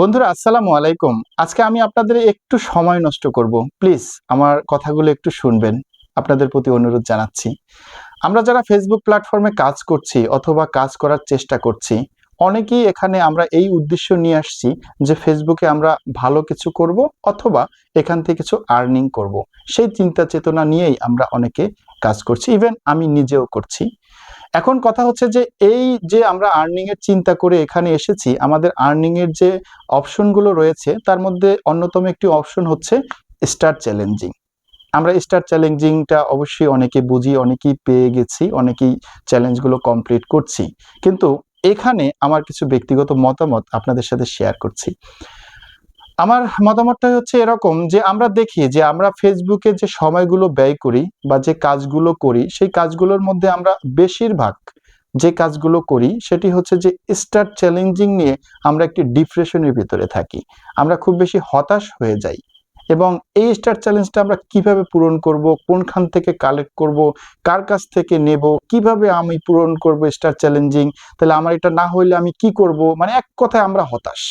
বন্ধুরা, আসসালামু আলাইকুম। আজকে আমি আপনাদের একটু সময় নষ্ট করব। প্লিজ, আমার কথাগুলো একটু শুনবেন। আপনাদের প্রতি অনুরোধ জানাচ্ছি। আমরা যারা ফেসবুক প্ল্যাটফর্মে কাজ করছি অথবা কাজ করার চেষ্টা করছি, অনেকেই এখানে আমরা এই উদ্দেশ্য নিয়ে আসছি যে ফেসবুকে আমরা ভালো কিছু করব অথবা এখান থেকে কিছু আর্নিং করব। সেই চিন্তা চেতনা নিয়েই আমরা অনেকে কাজ করছি। ইভেন আমি নিজেও করছি। এখন কথা হচ্ছে যে এই যে আমরা আর্নিং এর চিন্তা করে এখানে এসেছি, আমাদের আর্নিং এর যে অপশনগুলো রয়েছে, তার মধ্যে অন্যতম একটি অপশন হচ্ছে স্টার চ্যালেঞ্জিং আমরা স্টার চ্যালেঞ্জিংটা অবশ্যই অনেকে বুঝি, অনেকেই পেয়ে গেছি, অনেকেই চ্যালেঞ্জগুলো কমপ্লিট করছি। কিন্তু এখানে আমার কিছু ব্যক্তিগত মতামত আপনাদের সাথে শেয়ার করছি। আমার মতামতটা হচ্ছে এরকম যে আমরা দেখি যে আমরা ফেসবুকে যে সময়গুলো ব্যয় করি বা যে কাজগুলো করি, সেই কাজগুলোর মধ্যে আমরা বেশিরভাগ যে কাজগুলো করি, সেটি হচ্ছে যে স্টার চ্যালেঞ্জিং নিয়ে আমরা একটি ডিপ্রেশনের ভিতরে থাকি। আমরা খুব বেশি হতাশ হয়ে যাই। এবং এই স্টার চ্যালেঞ্জটা আমরা কীভাবে পূরণ করব, কোনখান থেকে কালেক্ট করব, কার কাছ থেকে নেব, কীভাবে আমি পূরণ করব স্টার চ্যালেঞ্জিং তাহলে আমার এটা না হইলে আমি কি করব? মানে এক কথায় আমরা হতাশ।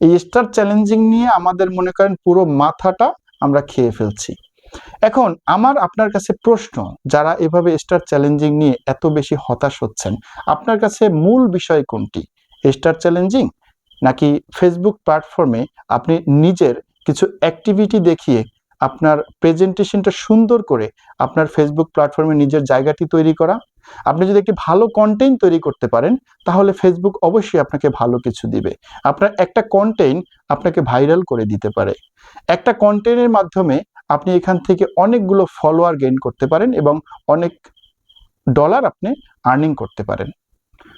এই স্টার চ্যালেঞ্জিং নিয়ে আমাদের মনে করেন পুরো মাথাটা আমরা খেয়ে ফেলছি। এখন আমার আপনার কাছে প্রশ্ন, যারা এভাবে স্টার চ্যালেঞ্জিং নিয়ে এত বেশি হতাশ হচ্ছেন, আপনার কাছে মূল বিষয় কোনটি? স্টার চ্যালেঞ্জিং নাকি ফেসবুক প্ল্যাটফর্মে আপনি নিজের কিছু অ্যাক্টিভিটি দেখিয়ে আপনার প্রেজেন্টেশনটা সুন্দর করে আপনার ফেসবুক প্ল্যাটফর্মে নিজের জায়গাটি তৈরি করা? আপনি যদি একটি ভালো কন্টেন্ট তৈরি করতে পারেন, তাহলে ফেসবুক অবশ্যই আপনাকে ভালো কিছু দিবে। আপনার একটা কন্টেন্ট আপনাকে ভাইরাল করে দিতে পারে। একটা কন্টেন্টের মাধ্যমে আপনি এখান থেকে অনেকগুলো ফলোয়ার গেইন করতে পারেন এবং অনেক ডলার আপনি আর্নিং করতে পারেন।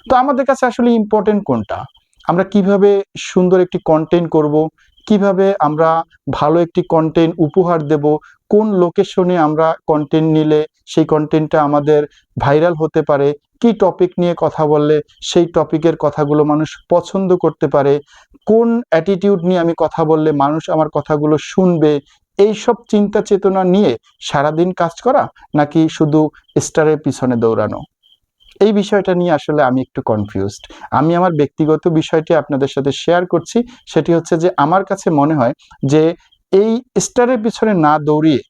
তো আমাদের কাছে আসলে ইম্পর্টেন্ট কোনটা? আমরা কীভাবে সুন্দর একটি কন্টেন্ট করব? কীভাবে আমরা ভালো একটি কন্টেন্ট উপহার দেব, কোন লোকেশনে আমরা কন্টেন্ট নিলে সেই কন্টেন্টটা আমাদের ভাইরাল হতে পারে, কি টপিক নিয়ে কথা বললে সেই টপিকের কথাগুলো মানুষ পছন্দ করতে পারে, কোন অ্যাটিটিউড নিয়ে আমি কথা বললে মানুষ আমার কথাগুলো শুনবে এই সব চিন্তা চেতনা নিয়ে সারাদিন কাজ করা নাকি শুধু স্টারের পিছনে দৌড়ানো? এই বিষয়টা নিয়ে আসলে আমি একটু কনফিউজড আমি আমার ব্যক্তিগত বিষয়টি আপনাদের সাথে শেয়ার করছি, সেটি হচ্ছে যে আমার কাছে মনে হয় যে এই স্টারের পিছনে না দৌড়িয়ে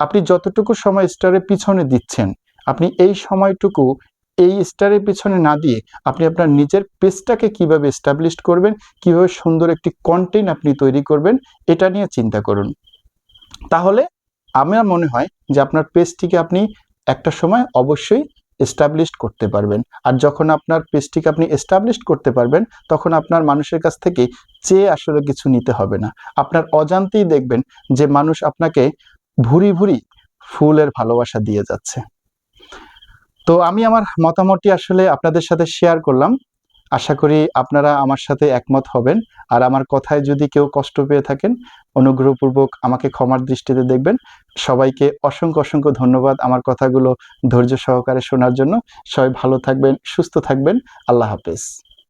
আপনি যতটুকু সময় স্টারের পিছনে দিচ্ছেন, আপনি এই সময়টুকু এই স্টারের পিছনে না দিয়ে আপনি আপনার নিজের পেজটাকে কীভাবে এস্টাবলিশ করবেন, কীভাবে সুন্দর একটি কন্টেন্ট আপনি তৈরি করবেন, এটা নিয়ে চিন্তা করুন। তাহলে আমার মনে হয় যে আপনার পেজটিকে আপনি একটা সময় অবশ্যই এস্টাবলিশড করতে পারবেন। আর যখন আপনার পেজটিকে আপনি এস্টাবলিশ করতে পারবেন, তখন আপনার মানুষের কাছ থেকে চেয়ে আসলে কিছু নিতে হবে না। আপনার অজান্তেই দেখবেন যে মানুষ আপনাকে ভুরি ভুরি ফুলের ভালোবাসা দিয়ে যাচ্ছে। তো আমি আমার মতামতটি আসলে আপনাদের সাথে শেয়ার করলাম। আশা করি আপনারা আমার সাথে একমত হবেন। আর আমার কথায় যদি কেউ কষ্ট পেয়ে থাকেন, অনুগ্রহপূর্বক আমাকে ক্ষমার দৃষ্টিতে দেখবেন। সবাইকে অসংখ্য অসংখ্য ধন্যবাদ আমার কথাগুলো ধৈর্য সহকারে শোনার জন্য। সবাই ভালো থাকবেন, সুস্থ থাকবেন। আল্লাহ হাফেজ।